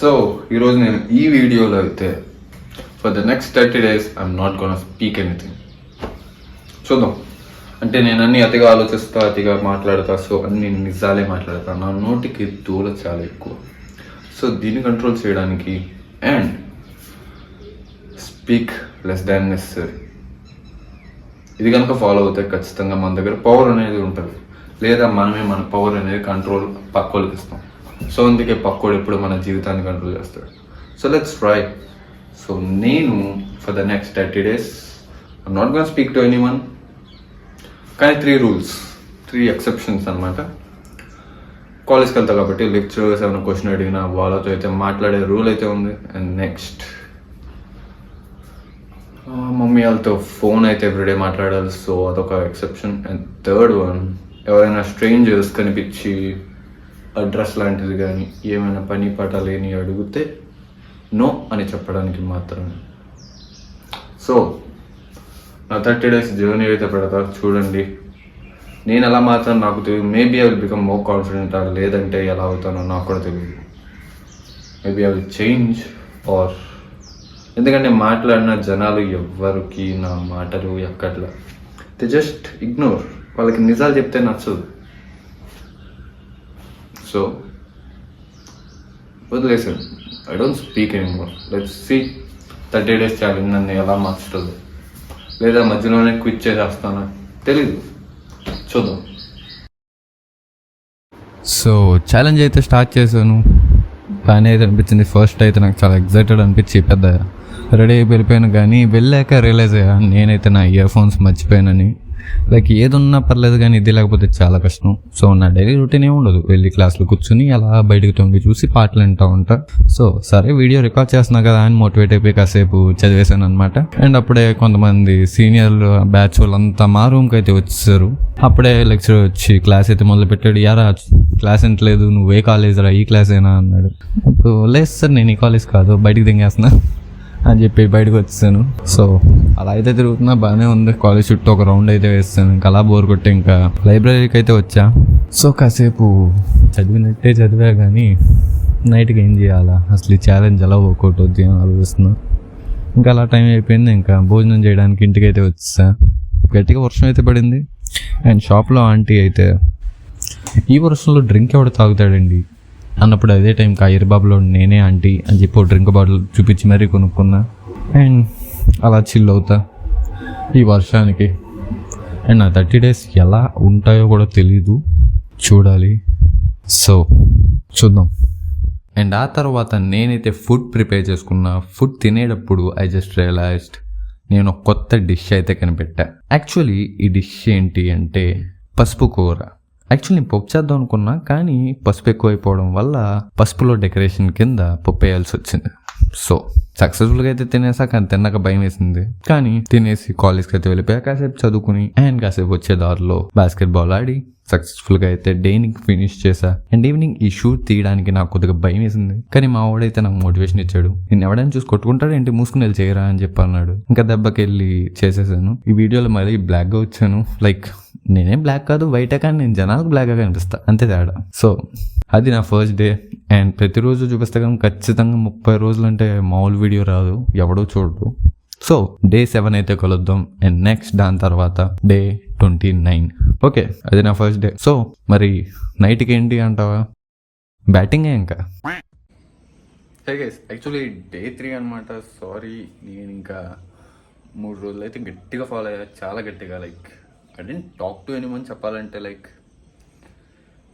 So ఈరోజు నేను ఈ వీడియోలో అయితే for the next thirty days I'm not gonna speak anything చూద్దాం. అంటే నేను అన్ని అతిగా ఆలోచిస్తా అతిగా మాట్లాడతా సో అన్ని నిజాలే మాట్లాడతా. నా నోటికి దూల చాలా ఎక్కువ. సో దీన్ని కంట్రోల్ చేయడానికి and speak less than necessary ఇది కనుక ఫాలో అవుతే ఖచ్చితంగా మన దగ్గర పవర్ అనేది ఉంటుంది. లేదా మనమే మన పవర్ అనేది కంట్రోల్ పక్కోళ్ళకి ఇస్తాం. సో అందుకే పక్కోడు ఎప్పుడు మన జీవితాన్ని కంట్రోల్ చేస్తాడు. సో లెట్స్ ట్రై సో నేను for the next thirty days I'm not gonna speak to anyone కానీ త్రీ రూల్స్ త్రీ ఎక్సెప్షన్స్ అనమాట కాలేజ్కి వెళ్తా కాబట్టి లెక్చరర్స్ ఏమైనా క్వశ్చన్ అడిగినా వాళ్ళతో అయితే మాట్లాడే రూల్ అయితే ఉంది. అండ్ నెక్స్ట్ మమ్మీ వాళ్ళతో ఫోన్ అయితే ఎవ్రీడే మాట్లాడాలి. సో అదొక ఎక్సెప్షన్ అండ్ థర్డ్ వన్ ఎవరైనా స్ట్రేంజర్స్ కనిపించి అడ్రస్ లాంటిది కానీ ఏమైనా పని పాట లేని అడిగితే నో అని చెప్పడానికి మాత్రమే. సో నా థర్టీ డేస్ జర్నీ అయితే పెడతా చూడండి. నేను ఎలా మాత్రం నాకు తెలియదు maybe I will become more confident లేదంటే ఎలా అవుతానో నాకు కూడా తెలియదు maybe I will change or ఎందుకంటే మాట్లాడిన జనాలు ఎవ్వరికి నా మాటలు ఎక్కట్లా. ది జస్ట్ ఇగ్నోర్ వాళ్ళకి నిజాలు చెప్తే నచ్చదు. సో వదిలేసాను I don't speak anymore let's see thirty days challenge నన్ను ఎలా మార్చుతుంది? లేదా మధ్యలోనే క్విట్ చేస్తానో తెలీదు. చూద్దాం. సో ఛాలెంజ్ అయితే స్టార్ట్ చేశాను. బాగానే అయితే అనిపించింది. ఫస్ట్ అయితే నాకు చాలా ఎగ్జైటెడ్ అనిపించి పెద్ద రెడీ అయిపోయిపోయాను. కానీ వెళ్ళాక రియలైజ్ అయ్యా నేనైతే నా ఇయర్ ఫోన్స్ మర్చిపోయానని. లైక్ ఏది ఉన్నా పర్లేదు కానీ ఇది లేకపోతే చాలా కష్టం. సో నా డైలీ రొటీన్ ఏమి ఉండదు. వెళ్ళి క్లాస్లో కూర్చుని అలా బయటకు తొంగి చూసి పాటలు వింటూ ఉంటా. సో సరే వీడియో రికార్డ్ చేస్తున్నా కదా అని మోటివేట్ అయిపోయి కాసేపు చదివేశాను అనమాట అండ్ అప్పుడే కొంతమంది సీనియర్లు బ్యాచ్ వాళ్ళంతా మా రూమ్కి అయితే వచ్చేసారు అప్పుడే లెక్చర్ వచ్చి క్లాస్ అయితే మొదలు పెట్టాడు. యారా క్లాస్ ఎంటలేదు నువ్వే కాలేజ్ రా ఈ క్లాస్ అయినా అన్నాడు. అప్పుడు లేదు సార్ నేను ఈ కాలేజ్ కాదు. బయటకు దింగేస్తున్నా. అని చెప్పి బయటకు వచ్చేసాను. సో అలా అయితే తిరుగుతున్నా బాగానే ఉంది. కాలేజ్ చుట్టూ ఒక రౌండ్ అయితే వేస్తాను. ఇంకా అలా బోర్ కొట్టి ఇంకా లైబ్రరీకి అయితే వచ్చా. సో కాసేపు చదివినట్టే చదివా కానీ నైట్కి ఏం చేయాలా? అసలు ఈ ఛాలెంజ్ ఎలా వర్కౌట్ అవుద్ది అని ఆలోచిస్తున్నా. ఇంకా అలా టైం అయిపోయింది. ఇంకా భోజనం చేయడానికి ఇంటికి అయితే వచ్చేసా. గట్టిగా వర్షం అయితే పడింది. అండ్ షాప్లో ఆంటీ అయితే ఈ వర్షంలో డ్రింక్ ఎవడు తాగుతాడండి? అన్నప్పుడు అదే టైం కాయిర్బాబులో నేనే ఆంటీ అని చెప్పి డ్రింక్ బాటిల్ చూపించి మరీ కొనుక్కున్నా. అండ్ అలా చిల్ అవుతా ఈ వర్షానికి. అండ్ నా థర్టీ డేస్ ఎలా ఉంటాయో కూడా తెలీదు. చూడాలి. సో చూద్దాం. అండ్ ఆ తర్వాత నేనైతే ఫుడ్ ప్రిపేర్ చేసుకున్నా. ఫుడ్ తినేటప్పుడు ఐ జస్ట్ రియలైజ్డ్ నేను కొత్త డిష్ అయితే కనిపెట్టా. యాక్చువల్లీ ఈ డిష్ ఏంటి అంటే పసుపు కూర. యాక్చువల్లీ నేను పప్పు చేద్దాం అనుకున్నా కానీ పసుపు ఎక్కువైపోవడం వల్ల పసుపులో డెకరేషన్ కింద పప్పు వేయాల్సి వచ్చింది. సో సక్సెస్ఫుల్గా అయితే తినేసా కానీ తిన్నాక భయం వేసింది. కానీ తినేసి కాలేజ్కి అయితే వెళ్ళిపోయా కాసేపు చదువుకుని అండ్ కాసేపు వచ్చే దారిలో బాస్కెట్ బాల్ ఆడి సక్సెస్ఫుల్గా అయితే డేని ఫినిష్ చేశా. అండ్ ఈవినింగ్ ఈ షూట్ తీయడానికి నాకు కొద్దిగా భయం వేసింది. కానీ మా వాడైతే నాకు మోటివేషన్ ఇచ్చాడు. నేను ఎవడైనా చూసి కొట్టుకుంటాడు ఏంటి? మూసుకుని వెళ్ళి చేయరా? అని చెప్పి అన్నాడు. ఇంకా దెబ్బకి వెళ్ళి చేసేసాను. ఈ వీడియోలో మళ్ళీ బ్లాక్గా వచ్చాను. లైక్ నేనేం బ్లాక్ కాదు వైటే కానీ నేను జనాలకు బ్లాక్గా కనిపిస్తా. అంతే తేడా. సో అది నా ఫస్ట్ డే అండ్ ప్రతిరోజు చూపిస్తే కానీ ఖచ్చితంగా ముప్పై రోజులు అంటే మామూలు వీడియో రాదు. ఎవడో చూడదు సో డే సెవెన్ అయితే కలుద్దాం. అండ్ నెక్స్ట్ దాని తర్వాత డే ట్వంటీ నైన్ ఓకే అది నా ఫస్ట్ డే సో మరి నైట్కి ఏంటి అంటావా? బ్యాటింగే ఇంకా? Hey guys actually day three అనమాట సారీ నేను ఇంకా మూడు రోజులు అయితే గట్టిగా ఫాలో అయ్యా. చాలా గట్టిగా like I didn't talk to any చెప్పాలంటే లైక్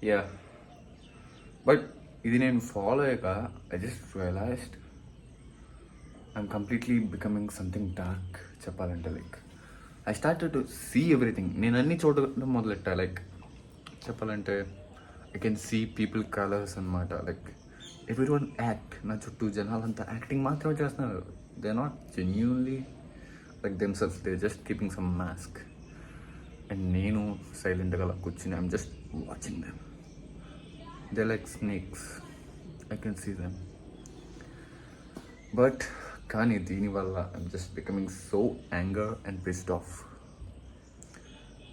యా బట్ ఇది నేను ఫాలో అయ్యాక I just realised I'm completely becoming something dark చెప్పాలంటే like I start to see everything నేను అన్ని చూడడం మొదలెట్టా లైక్ చెప్పాలంటే I can see people colours అనమాట లైక్ ఎవ్రీ వన్ యాక్ట్ నా చుట్టూ జనాలంతా యాక్టింగ్ మాత్రమే చేస్తున్నారు. They not genuinely like them self they just keeping some mask and నేను సైలెంట్గా అలా కూర్చుని I'm just watching them they like snakes I can see them but కానీ దీనివల్ల I'm just becoming so anger and pissed off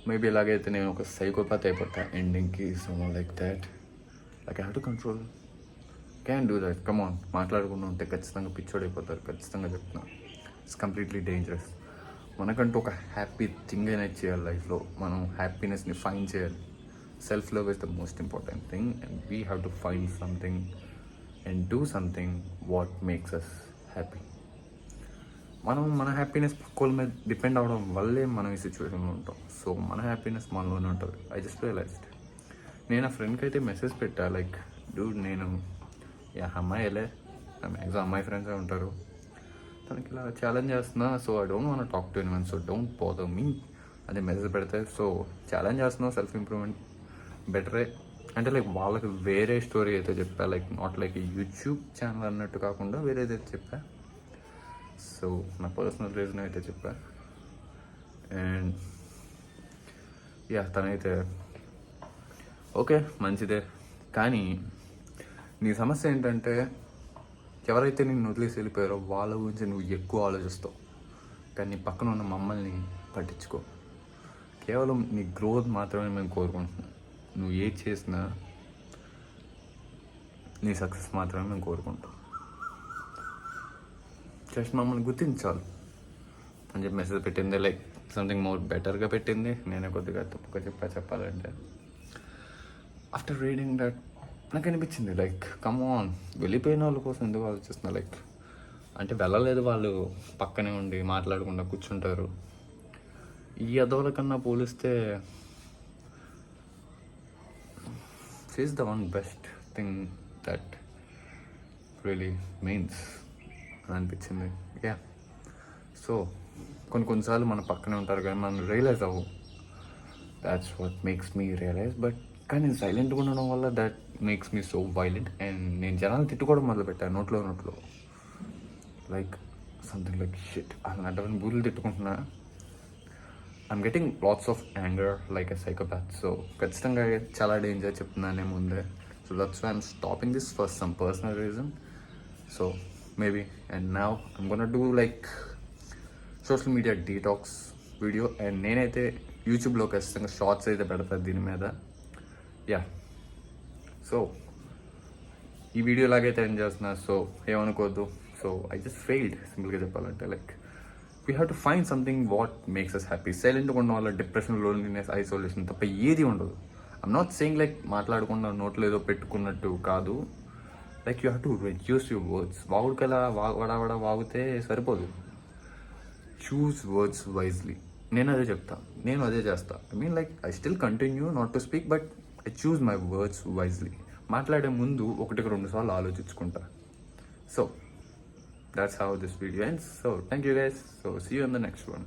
maybe ఎలాగైతే నేను ఒక psychopath అయిపోతా ఎండింగ్కి so like that like I have to control can do that come on మాట్లాడకుండా ఉంటే ఖచ్చితంగా పిచ్చోడైపోతారు. ఖచ్చితంగా చెప్తున్నా. ఇట్స్ కంప్లీట్లీ డేంజరస్ మనకంటూ ఒక హ్యాపీ థింగ్ అనేది చేయాలి లైఫ్లో. మనం హ్యాపీనెస్ని ఫైన్ చేయాలి. Self love is the most important thing. And we have to find something and do something what makes us happy. మనం మన హ్యాపీనెస్ పక్కోళ్ళ మీద డిపెండ్ అవడం వల్లే మనం ఈ సిచ్యువేషన్లో ఉంటాం. సో మన హ్యాపీనెస్ మనలోనే ఉంటుంది. ఐ జస్ట్ రియలైజ్డ్ నేను ఆ ఫ్రెండ్కి అయితే మెసేజ్ పెట్టా లైక్ డూడ్ నేను యా వెళ్ళే మ్యాక్సిమం అమ్మాయి ఫ్రెండ్సే ఉంటారు. తనకి ఇలా ఛాలెంజ్ చేస్తున్నా. So I don't want talk to any so don't bother me అదే మెసేజ్ పెడితే సో ఛాలెంజ్ చేస్తున్నావు సెల్ఫ్ ఇంప్రూవ్మెంట్ బెటరే అంటే లైక్ వాళ్ళకి వేరే స్టోరీ అయితే చెప్పా. Like not like YouTube channel అన్నట్టు కాకుండా వేరేది అయితే చెప్పా. సో నా పర్సనల్ రీజన్ అయితే చెప్పా. అండ్ యా తనైతే ఓకే మంచిదే. కానీ నీ సమస్య ఏంటంటే ఎవరైతే నేను వదిలేసి వెళ్ళిపోయారో వాళ్ళ గురించి నువ్వు ఎక్కువ ఆలోచిస్తావు. కానీ నీ పక్కన ఉన్న మమ్మల్ని పట్టించుకో. కేవలం నీ గ్రోత్ మాత్రమే మేము కోరుకుంటున్నాం. నువ్వు ఏ చేసినా నీ సక్సెస్ మాత్రమే మేము కోరుకుంటాం. జస్ట్ మమ్మల్ని గుర్తించాలి. అని చెప్పి మెసేజ్ పెట్టింది. లైక్ సంథింగ్ మోర్ బెటర్గా పెట్టింది. నేనే కొద్దిగా తప్పుగా చెప్పా చెప్పాలంటే. ఆఫ్టర్ రీడింగ్ దట్ నాకు అనిపించింది లైక్ కమ్ ఆన్ వెళ్ళిపోయిన వాళ్ళ కోసం ఎందుకు ఆలోచిస్తున్నా లైక్ అంటే వెళ్ళలేదు వాళ్ళు పక్కనే ఉండి మాట్లాడకుండా కూర్చుంటారు. ఈ అదోల కన్నా పోలిస్తే feels the one best thing that really means అని అనిపించింది. యా సో కొన్ని కొన్నిసార్లు మన పక్కనే ఉంటారు కానీ మనం రియలైజ్ అవ్వు that's what makes me realise but కానీ నేను సైలెంట్గా ఉండడం వల్ల that makes me so violent and నేను జనాలు తిట్టుకోవడం మొదలు పెట్టాను నోట్లో నోట్లో. లైక్ సంథింగ్ లైక్ షిట్ అలాంటివన్నీ బూర్లు తిట్టుకుంటున్నా. I'm getting lots of anger like a psychopath so ఖచ్చితంగా చాలా డేంజర్ చెప్తున్నానే ముందే. So that's I'm stopping this for some personal reason so maybe and now I'm gonna do like social media detox video and నేనైతే యూట్యూబ్లో ఖచ్చితంగా shorts అయితే పెడతాను దీని మీద. యా సో ఈ వీడియో లాగైతే ఎండ్ చేస్తున్నా. సో ఏమనుకోవద్దు. సో ఐ జస్ట్ ఫెయిల్డ్ సింపుల్గా చెప్పాలంటే like we have to find something what makes us happy సైలెంట్గా ఉండడం వల్ల డిప్రెషన్ లోన్లీనెస్ ఐసోలేషన్ తప్ప ఏది ఉండదు. ఐమ్ నాట్ సేయింగ్ లైక్ మాట్లాడకుండా నోట్లో ఏదో పెట్టుకున్నట్టు కాదు. Like you have to reduce your words వాగుడికలా వా వడా వాగితే సరిపోదు. చూస్ వర్డ్స్ వైజ్లీ నేను అదే చెప్తా. నేను అదే చేస్తా. I mean like I still continue not to speak but I choose my words wisely మాట్లాడే ముందు ఒకటికి రెండు సార్లు ఆలోచించుకుంటా. So that's how this video ends so thank you guys so see you in the next one